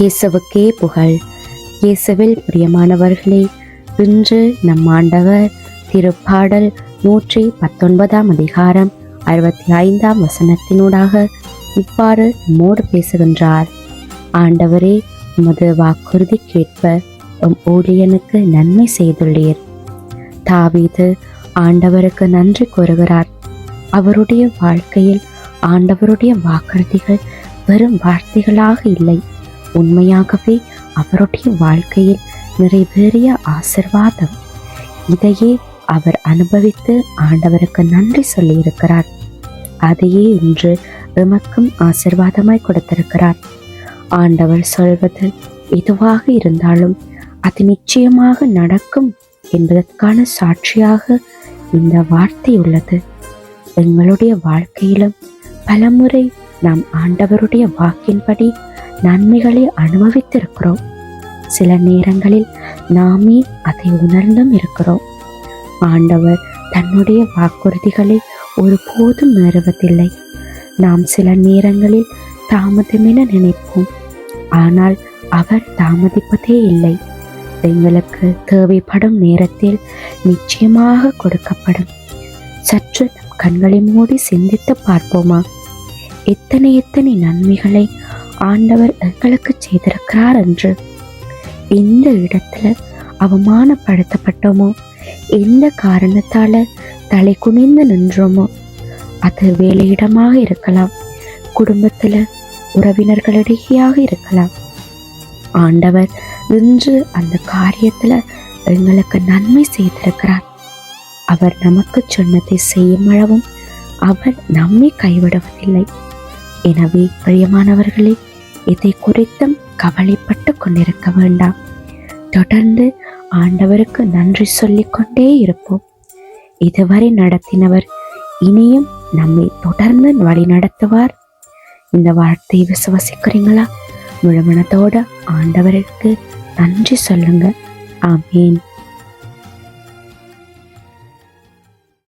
இயேசுவுக்கே புகழ். இயேசுவில் பிரியமானவர்களே இன்று நம் ஆண்டவர் திருப்பாடல் நூற்றி பத்தொன்பதாம் அதிகாரம் அறுபத்தி ஐந்தாம் வசனத்தினூடாக இவ்வாறு நம்மோடு பேசுகின்றார். ஆண்டவரே உமது வாக்குறுதிக்கேற்ப உம் ஊழியனுக்கு நன்மை செய்துள்ளீர். தாவீது ஆண்டவருக்கு நன்றி கூறுகிறார். அவருடைய வாழ்க்கையில் ஆண்டவருடைய வாக்குறுதிகள் வெறும் வார்த்தைகளாக இல்லை. உண்மையாகவே அவருடைய வாழ்க்கையில் நிறைவேறிய ஆசிர்வாதம். இதையே அவர் அனுபவித்து ஆண்டவருக்கு நன்றி சொல்லியிருக்கிறார். அதையே இன்று எமக்கும் ஆசிர்வாதமாய் கொடுத்திருக்கிறார். ஆண்டவர் சொல்வது எதுவாக இருந்தாலும் அது நிச்சயமாக நடக்கும் என்பதற்கான சாட்சியாக இந்த வார்த்தை உள்ளது. எங்களுடைய வாழ்க்கையிலும் பலமுறை நாம் ஆண்டவருடைய வாக்கின்படி நன்மைகளை அனுபவித்திருக்கிறோம். சில நேரங்களில் நாமே அதை உணர்ந்தும் இருக்கிறோம். ஆண்டவர் தன்னுடைய வாக்குறுதிகளை ஒருபோதும் நிறுவதில்லை. நாம் சில நேரங்களில் தாமதமென நினைப்போம். ஆனால் அவர் தாமதிப்பதே இல்லை. எங்களுக்கு தேவைப்படும் நேரத்தில் நிச்சயமாக கொடுக்கப்படும். சற்று நம் கண்களை மூடி சிந்தித்து பார்ப்போமா? எத்தனை எத்தனை நன்மைகளை ஆண்டவர் எங்களுக்கு செய்திருக்கிறார் என்று. எந்த இடத்துல அவமானப்படுத்தப்பட்டோமோ எந்த காரணத்தால தலை குனிந்து நின்றோமோ அது வேலையிடமாக இருக்கலாம் குடும்பத்துல உறவினர்களிடையாக இருக்கலாம். ஆண்டவர் இன்று அந்த காரியத்துல எங்களுக்கு நன்மை செய்திருக்கிறார். அவர் நமக்கு சொன்னதை செய்யும் அளவும் அவர் நம்மை கைவிடுவதில்லை எனவே பிரியமானவர்களே இதை குறித்தும் கவலைப்பட்டு கொண்டிருக்க வேண்டாம். தொடர்ந்து ஆண்டவருக்கு நன்றி சொல்லிக் கொண்டே இருப்போம். இதுவரை நடத்தினவர் இனியும் நம்மை தொடர்ந்து வழி நடத்துவார். இந்த வார்த்தையை விசுவசிக்கிறீங்களா? முழுமனத்தோட ஆண்டவருக்கு நன்றி சொல்லுங்க. ஆமீன்.